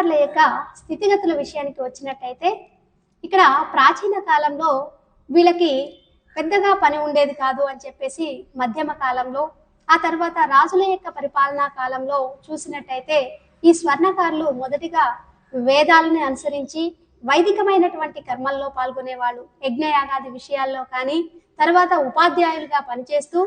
స్వర్ణకారుల యొక్క స్థితిగతుల విషయానికి వచ్చినట్టయితే ఇక్కడ ప్రాచీన కాలంలో వీళ్ళకి పెద్దగా పని ఉండేది కాదు అని చెప్పేసి మధ్యమ కాలంలో ఆ తర్వాత రాజుల యొక్క పరిపాలనా కాలంలో చూసినట్టయితే ఈ స్వర్ణకారులు మొదటిగా వేదాలను అనుసరించి వైదికమైనటువంటి కర్మల్లో పాల్గొనేవాళ్ళు. యజ్ఞయాగాది విషయాల్లో కానీ తర్వాత ఉపాధ్యాయులుగా పనిచేస్తూ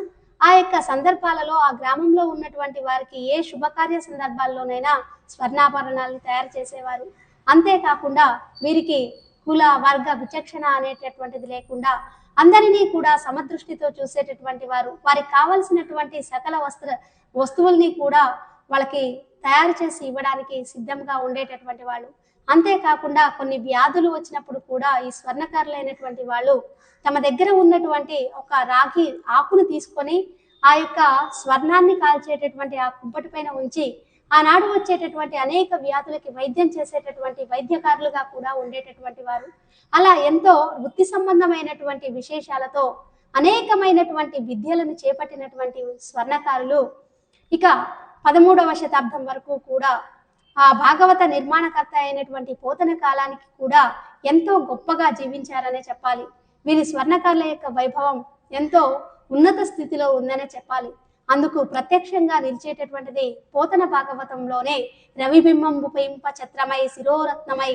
ఆ యొక్క సందర్భాలలో ఆ గ్రామంలో ఉన్నటువంటి వారికి ఏ శుభకార్య సందర్భాల్లోనైనా స్వర్ణాభరణాలను తయారు చేసేవారు. అంతేకాకుండా వీరికి కుల వర్గ విచక్షణ అనేటటువంటిది లేకుండా అందరినీ కూడా సమదృష్టితో చూసేటటువంటి వారు. వారికి కావలసినటువంటి సకల వస్త్ర వస్తువుల్ని కూడా వాళ్ళకి తయారు చేసి ఇవ్వడానికి సిద్ధంగా ఉండేటటువంటి వాళ్ళు. అంతేకాకుండా కొన్ని వ్యాధులు వచ్చినప్పుడు కూడా ఈ స్వర్ణకారులైనటువంటి వాళ్ళు తమ దగ్గర ఉన్నటువంటి ఒక రాగి ఆకును తీసుకొని ఆ యొక్క స్వర్ణాన్ని కాల్చేటటువంటి ఆ కుంపటి పైన ఉంచి ఆనాడు వచ్చేటటువంటి అనేక వ్యాధులకి వైద్యం చేసేటటువంటి వైద్యకారులుగా కూడా ఉండేటటువంటి వారు. అలా ఎంతో వృత్తి సంబంధమైనటువంటి విశేషాలతో అనేకమైనటువంటి విద్యలను చేపట్టినటువంటి స్వర్ణకారులు ఇక పదమూడవ శతాబ్దం వరకు కూడా ఆ భాగవత నిర్మాణకర్త అయినటువంటి పోతన కాలానికి కూడా ఎంతో గొప్పగా జీవించారనే చెప్పాలి. వీరి స్వర్ణకారుల యొక్క వైభవం ఎంతో ఉన్నత స్థితిలో ఉందనే చెప్పాలి. అందుకు ప్రత్యక్షంగా నిలిచేటటువంటిది పోతన భాగవతంలోనే రవిబింబం ఉపయింప ఛత్రమై శిరోరత్నమై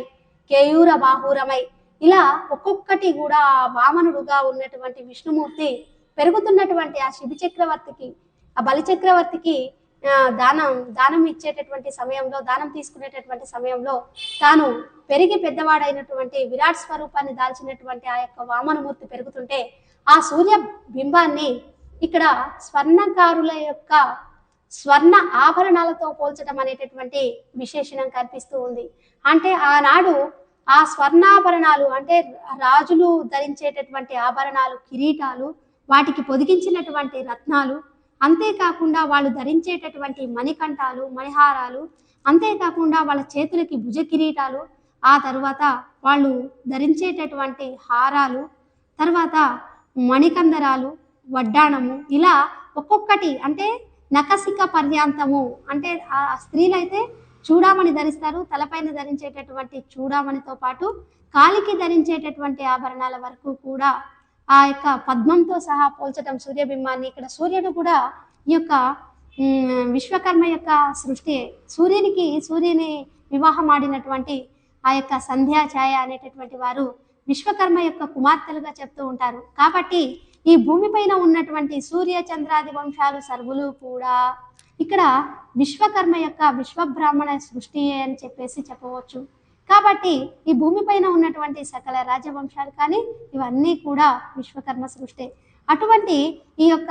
కేయూర బాహూరమై ఇలా ఒక్కొక్కటి కూడా ఆ వామనుడుగా ఉన్నటువంటి విష్ణుమూర్తి పెరుగుతున్నటువంటి ఆ శిబి చక్రవర్తికి ఆ బలిచక్రవర్తికి దానం దానం ఇచ్చేటటువంటి సమయంలో దానం తీసుకునేటటువంటి సమయంలో తాను పెరిగి పెద్దవాడైనటువంటి విరాట్ స్వరూపాన్ని దాల్చినటువంటి ఆ యొక్క వామనమూర్తి పెరుగుతుంటే ఆ సూర్య బింబాన్ని ఇక్కడ స్వర్ణకారుల యొక్క స్వర్ణ ఆభరణాలతో పోల్చడం అనేటటువంటి విశేషణం కనిపిస్తూ ఉంది. అంటే ఆనాడు ఆ స్వర్ణాభరణాలు అంటే రాజులు ధరించేటటువంటి ఆభరణాలు కిరీటాలు వాటికి పొదిగించినటువంటి రత్నాలు అంతేకాకుండా వాళ్ళు ధరించేటటువంటి మణికంఠాలు మణిహారాలు అంతేకాకుండా వాళ్ళ చేతులకి భుజ కిరీటాలు ఆ తర్వాత వాళ్ళు ధరించేటటువంటి హారాలు తర్వాత మణికందరాలు వడ్డాణము ఇలా ఒక్కొక్కటి అంటే నకసిక పర్యాంతము అంటే ఆ స్త్రీలైతే చూడామణి ధరిస్తారు తలపైన ధరించేటటువంటి చూడామణితో పాటు కాలికి ధరించేటటువంటి ఆభరణాల వరకు కూడా ఆ యొక్క పద్మంతో సహా పోల్చడం సూర్యబింబాన్ని ఇక్కడ సూర్యుడు కూడా ఈ యొక్క విశ్వకర్మ యొక్క సృష్టి సూర్యునికి సూర్యుని వివాహం ఆడినటువంటి ఆ యొక్క సంధ్యా ఛాయ అనేటటువంటి వారు విశ్వకర్మ యొక్క కుమార్తెలుగా చెప్తూ ఉంటారు. కాబట్టి ఈ భూమిపైన ఉన్నటువంటి సూర్య చంద్రాది వంశాలు సర్వులు కూడా ఇక్కడ విశ్వకర్మ యొక్క విశ్వబ్రాహ్మణ సృష్టి అని చెప్పేసి చెప్పవచ్చు. కాబట్టి ఈ భూమిపైన ఉన్నటువంటి సకల రాజవంశాలు కానీ ఇవన్నీ కూడా విశ్వకర్మ సృష్టి. అటువంటి ఈ యొక్క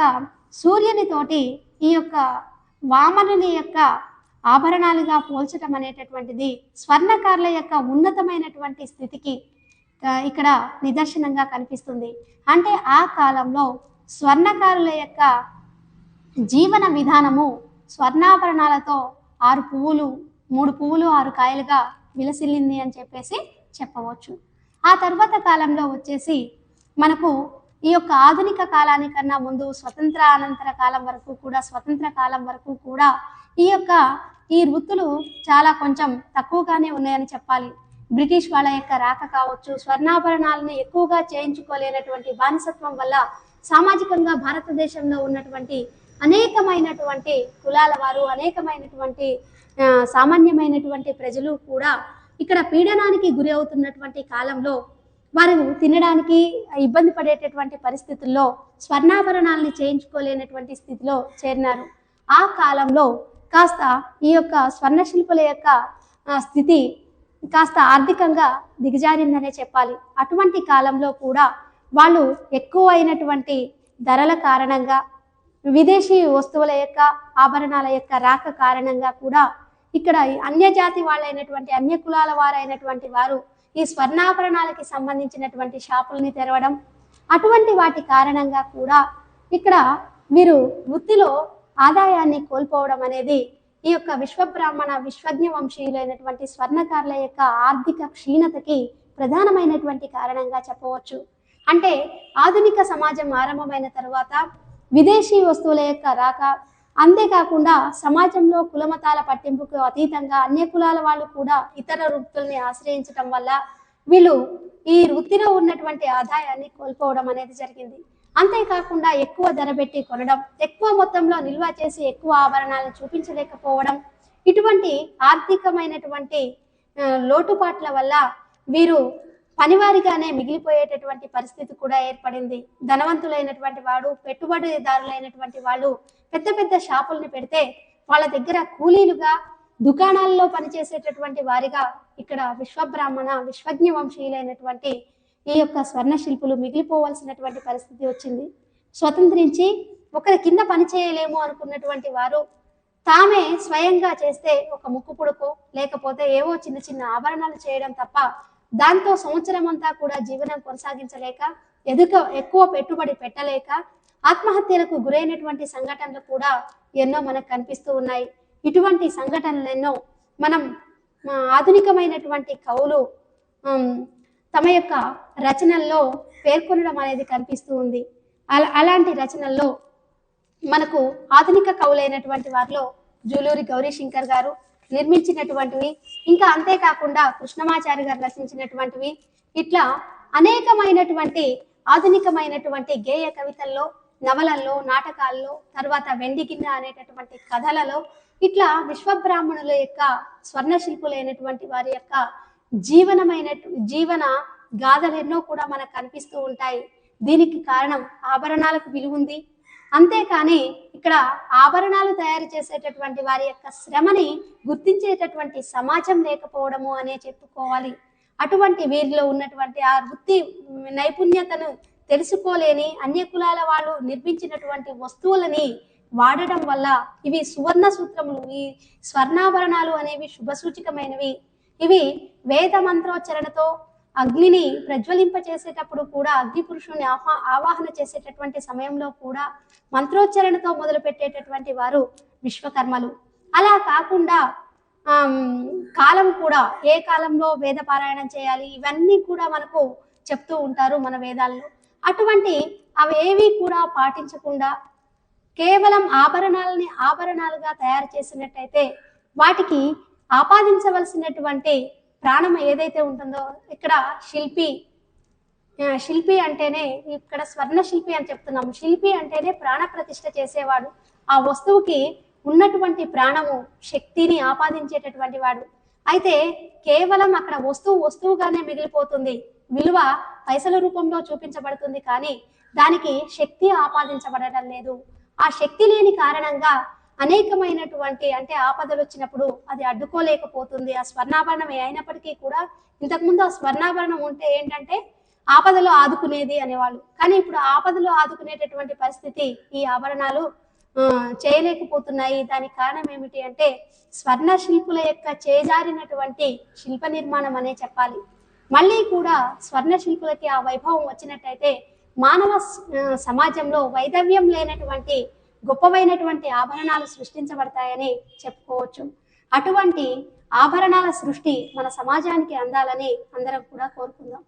సూర్యుని తోటి ఈ యొక్క వామనుని యొక్క ఆభరణాలుగా పోల్చటం అనేటటువంటిది స్వర్ణకారుల యొక్క ఉన్నతమైనటువంటి స్థితికి ఇక్కడ నిదర్శనంగా కనిపిస్తుంది. అంటే ఆ కాలంలో స్వర్ణకారుల యొక్క జీవన విధానము స్వర్ణాభరణాలతో ఆరు పువ్వులు మూడు పువ్వులు ఆరు కాయలుగా విలసిల్లింది అని చెప్పేసి చెప్పవచ్చు. ఆ తర్వాత కాలంలో వచ్చేసి మనకు ఈ యొక్క ఆధునిక కాలానికన్నా ముందు స్వతంత్ర అనంతర కాలం వరకు కూడా స్వతంత్ర కాలం వరకు కూడా ఈ యొక్క ఈ వృత్తులు చాలా కొంచెం తక్కువగానే ఉన్నాయని చెప్పాలి. బ్రిటిష్ వాళ్ళ యొక్క రాక కావచ్చు స్వర్ణాభరణాలను ఎక్కువగా చేయించుకోలేనటువంటి బానిసత్వం వల్ల సామాజికంగా భారతదేశంలో ఉన్నటువంటి అనేకమైనటువంటి కులాల వారు అనేకమైనటువంటి సామాన్యమైనటువంటి ప్రజలు కూడా ఇక్కడ పీడనానికి గురి అవుతున్నటువంటి కాలంలో వారు తినడానికి ఇబ్బంది పడేటటువంటి పరిస్థితుల్లో స్వర్ణాభరణాలని చేయించుకోలేనటువంటి స్థితిలో చేరినారు. ఆ కాలంలో కాస్త ఈ యొక్క స్వర్ణ శిల్పుల యొక్క స్థితి కాస్త ఆర్థికంగా దిగజారిందనే చెప్పాలి. అటువంటి కాలంలో కూడా వాళ్ళు ఎక్కువ అయినటువంటి ధరల కారణంగా విదేశీ వస్తువుల యొక్క ఆభరణాల యొక్క రాక కారణంగా కూడా ఇక్కడ ఈ అన్యజాతి వాళ్ళైనటువంటి అన్య కులాల వారైనటువంటి వారు ఈ స్వర్ణాభరణాలకి సంబంధించినటువంటి షాపుల్ని తెరవడం అటువంటి వాటి కారణంగా కూడా ఇక్కడ మీరు వృత్తిలో ఆదాయాన్ని కోల్పోవడం అనేది ఈ యొక్క విశ్వబ్రాహ్మణ విశ్వజ్ఞ వంశీయులైనటువంటి స్వర్ణకారుల యొక్క ఆర్థిక క్షీణతకి ప్రధానమైనటువంటి కారణంగా చెప్పవచ్చు. అంటే ఆధునిక సమాజం ఆరంభమైన తరువాత విదేశీ వస్తువుల యొక్క రాక అంతేకాకుండా సమాజంలో కులమతాల పట్టింపుకు అతీతంగా అన్ని కులాల వాళ్ళు కూడా ఇతర వృత్తుల్ని ఆశ్రయించడం వల్ల వీళ్ళు ఈ వృత్తిలో ఉన్నటువంటి ఆదాయాన్ని కోల్పోవడం అనేది జరిగింది. అంతేకాకుండా ఎక్కువ ధర పెట్టి కొనడం ఎక్కువ మొత్తంలో నిల్వ చేసి ఎక్కువ ఆభరణాలను చూపించలేకపోవడం ఇటువంటి ఆర్థికమైనటువంటి లోటుపాట్ల వల్ల వీరు పనివారిగానే మిగిలిపోయేటటువంటి పరిస్థితి కూడా ఏర్పడింది. ధనవంతులైనటువంటి వాడు పెట్టుబడిదారులైనటువంటి వాళ్ళు పెద్ద పెద్ద షాపుల్ని పెడితే వాళ్ళ దగ్గర కూలీలుగా దుకాణాల్లో పనిచేసేటటువంటి వారిగా ఇక్కడ విశ్వబ్రాహ్మణ విశ్వజ్ఞ వంశీయులైనటువంటి ఈ యొక్క స్వర్ణ శిల్పులు మిగిలిపోవాల్సినటువంటి పరిస్థితి వచ్చింది. స్వతంత్రించి ఒకరి కింద పని చేయలేము అనుకున్నటువంటి వారు తామే స్వయంగా చేస్తే ఒక ముక్కు పుడుకు లేకపోతే ఏవో చిన్న చిన్న ఆభరణాలు చేయడం తప్ప దాంతో సంవత్సరం అంతా కూడా జీవనం కొనసాగించలేక ఎదుక ఎక్కువ పెట్టుబడి పెట్టలేక ఆత్మహత్యలకు గురైనటువంటి సంఘటనలు కూడా ఎన్నో మనకు కనిపిస్తూ ఉన్నాయి. ఇటువంటి సంఘటనలు ఎన్నో మనం ఆధునికమైనటువంటి కవులు తమ యొక్క రచనల్లో పేర్కొనడం అనేది కనిపిస్తూ ఉంది. అలా అలాంటి రచనల్లో మనకు ఆధునిక కవులైనటువంటి వారిలో జూలూరి గౌరీశంకర్ గారు నిర్మించినటువంటివి ఇంకా అంతేకాకుండా కృష్ణమాచారి గారు రచించినటువంటివి. ఇట్లా అనేకమైనటువంటి ఆధునికమైనటువంటి గేయ కవితల్లో నవలల్లో నాటకాల్లో తర్వాత వెండిగిన్న అనేటటువంటి కథలలో ఇట్లా విశ్వబ్రాహ్మణుల యొక్క స్వర్ణ శిల్పులైనటువంటి వారి యొక్క జీవనమైన జీవన గాథలు ఎన్నో కూడా మనకు కనిపిస్తూ ఉంటాయి. దీనికి కారణం ఆభరణాలకు విలువ ఉంది అంతేకాని ఇక్కడ ఆభరణాలు తయారు చేసేటటువంటి వారి యొక్క శ్రమని గుర్తించేటటువంటి సమాజం లేకపోవడము అనే చెప్పుకోవాలి. అటువంటి వీరిలో ఉన్నటువంటి ఆ వృత్తి నైపుణ్యతను తెలుసుకోలేని అన్య కులాల వాళ్ళు నిర్మించినటువంటి వస్తువులని వాడడం వల్ల ఇవి సువర్ణ సూత్రములు ఈ స్వర్ణాభరణాలు అనేవి శుభసూచకమైనవి. ఇవి వేద మంత్రోచ్చరణతో అగ్నిని ప్రజ్వలింప చేసేటప్పుడు కూడా అగ్ని పురుషుని ఆహ్వా ఆవాహన చేసేటటువంటి సమయంలో కూడా మంత్రోచ్చరణతో మొదలు పెట్టేటటువంటి వారు విశ్వకర్మలు. అలా కాకుండా కాలం కూడా ఏ కాలంలో వేద పారాయణం చేయాలి ఇవన్నీ కూడా మనకు చెప్తూ ఉంటారు మన వేదాల్లో. అటువంటి అవేవి కూడా పాటించకుండా కేవలం ఆభరణాలని ఆభరణాలుగా తయారు చేసినట్టయితే వాటికి ఆపాదించవలసినటువంటి ప్రాణం ఏదైతే ఉంటుందో ఇక్కడ శిల్పి శిల్పి అంటేనే ఇక్కడ స్వర్ణ శిల్పి అని చెప్తున్నాము. శిల్పి అంటేనే ప్రాణ ప్రతిష్ఠ చేసేవాడు. ఆ వస్తువుకి ఉన్నటువంటి ప్రాణము శక్తిని ఆపాదించేటటువంటి వాడు. అయితే కేవలం అక్కడ వస్తువు వస్తువుగానే మిగిలిపోతుంది. విలువ పైసల రూపంలో చూపించబడుతుంది కానీ దానికి శక్తి ఆపాదించబడటం లేదు. ఆ శక్తి లేని కారణంగా అనేకమైనటువంటి అంటే ఆపదలు వచ్చినప్పుడు అది అడ్డుకోలేకపోతుంది. ఆ స్వర్ణాభరణం అయినప్పటికీ కూడా ఇంతకుముందు ఆ స్వర్ణాభరణం ఉంటే ఏంటంటే ఆపదలో ఆదుకునేది అనేవాళ్ళు. కానీ ఇప్పుడు ఆపదలో ఆదుకునేటటువంటి పరిస్థితి ఈ ఆభరణాలు చేయలేకపోతున్నాయి. దానికి కారణం ఏమిటి అంటే స్వర్ణ శిల్పుల యొక్క చేజారినటువంటి శిల్ప నిర్మాణం అనే చెప్పాలి. మళ్ళీ కూడా స్వర్ణ శిల్పులకి ఆ వైభవం వచ్చినట్టయితే మానవ సమాజంలో వైదవ్యం లేనటువంటి గొప్పవైనటువంటి ఆభరణాలు సృష్టించబడతాయని చెప్పుకోవచ్చు. అటువంటి ఆభరణాల సృష్టి మన సమాజానికి అందాలని అందరం కూడా కోరుకుందాం.